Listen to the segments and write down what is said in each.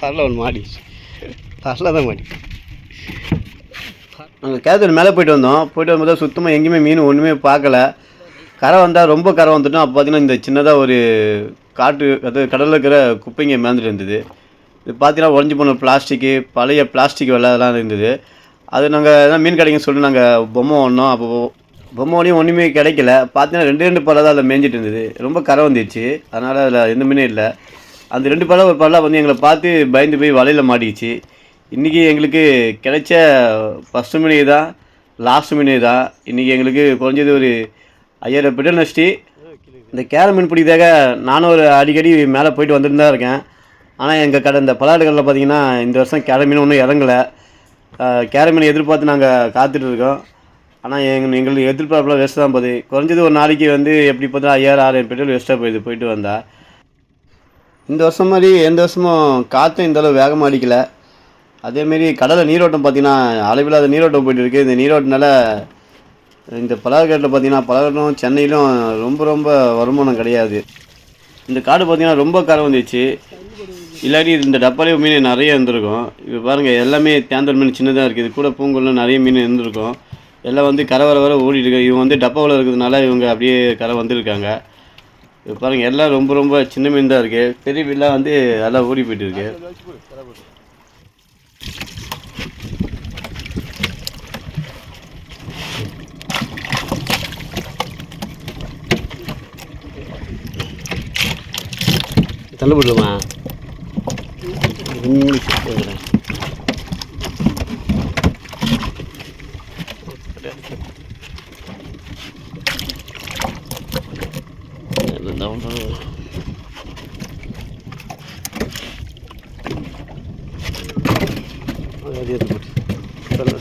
தரல ஒன்று மாடிச்சு. தரல தான் மாடி. நாங்கள் கேத்தூர் மேலே போயிட்டு வந்தோம். போயிட்டு வரும்போது சுத்தமாக எங்கேயுமே மீன் ஒன்றுமே பார்க்கல. கரை வந்தால் ரொம்ப கரை வந்துட்டோம். அப்போ பார்த்தீங்கன்னா இந்த சின்னதாக ஒரு காட்டு அது கடலில் இருக்கிற குப்பைங்க மேந்துட்டு இருந்தது. இது பார்த்தீங்கன்னா உடஞ்சி போன பிளாஸ்டிக்கு பழைய பிளாஸ்டிக் வெள்ளாதெல்லாம் இருந்தது. அது நாங்கள் எதாவது மீன் கிடைக்கும் சொல்லி நாங்கள் பொம்மை ஒன்றோம் அப்போ பொம்மை ஒன்றையும் ஒன்றுமே கிடைக்கல. பார்த்தீங்கன்னா ரெண்டு ரெண்டு பழம் தான் அதில் மேய்ஞ்சிட்டு இருந்தது. ரொம்ப கரை வந்துடுச்சு. அதனால் அதில் எந்த மீனும் இல்லை. அந்த ரெண்டு பழம் ஒரு பழம் வந்து எங்களை பார்த்து பயந்து போய் வலையில் மாட்டிக்கிச்சு. இன்றைக்கி எங்களுக்கு கிடைச்ச ஃபஸ்ட்டு மீன் தான் லாஸ்ட் மீன் தான். இன்றைக்கி எங்களுக்கு குறைஞ்சது ஒரு ஐயாயிரம் பெட்டர் நஷ்டி. இந்த கேர மீன் பிடிக்கிறதாக நானும் ஒரு அடிக்கடி மேலே போயிட்டு வந்துட்டு தான் இருக்கேன். ஆனால் எங்கள் கடை இந்த பலாடுகளில் பார்த்தீங்கன்னா இந்த வருஷம் கேரம் மீன் ஒன்றும் இறங்கலை. கேரம் மீனை மீன் எதிர்பார்த்து நாங்கள் காத்துட்டு இருக்கோம். ஆனால் எங் எங்களுக்கு எதிர்பார்ப்புலாம் வேஸ்ட்டு தான் போகுது. குறைஞ்சது ஒரு நாளைக்கு வந்து எப்படி பார்த்தா ஐயாயிரம் ஆறாயிரம் பெட்ரோல் வேஸ்ட்டாக போயிடுது போயிட்டு வந்தால் இந்த வருஷம் மாதிரி எந்த வருஷமும் காற்றும் இந்த அளவு வேகமாக அடிக்கல. அதேமாரி கடலை நீரோட்டம் பார்த்திங்கன்னா அளவில்லாத நீரோட்டம் போயிட்டு இருக்குது இந்த நீரோட்டனால இந்த பலகாட்டில் பார்த்தீங்கன்னா பலகாட்டும் சென்னையிலும் ரொம்ப ரொம்ப வருமானம் கிடையாது. இந்த காடு பார்த்திங்கன்னா ரொம்ப கரை வந்துச்சு இல்லாட்டி இந்த டப்பாலே மீன் நிறைய இருந்திருக்கும். இப்போ பாருங்கள் எல்லாமே தேந்தல் மீன் சின்னதாக இருக்குது இது கூட பூங்குள்ள நிறைய மீன் இருந்திருக்கும். எல்லாம் வந்து கரை வர வர ஓடிட்டு இருக்கு. இவங்க வந்து டப்பாவில் இருக்கிறதுனால இவங்க அப்படியே கரை வந்திருக்காங்க. இப்போ பாருங்கள் எல்லாம் ரொம்ப ரொம்ப சின்ன மீன் தான் இருக்குது பெரிய மீன்லாம் வந்து நல்லா ஓடி போயிட்டு இருக்கு தள்ளுபடுமா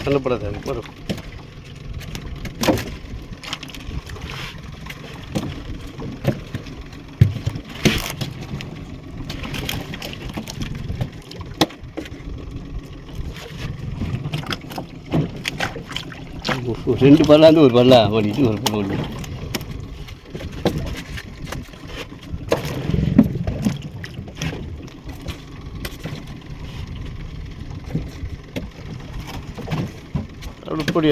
தள்ளப்படாது அது போதும் ரெண்டு பல்லாந்து ஒரு பல்லா ஓடிட்டு ஒரு பல்லு அப்படி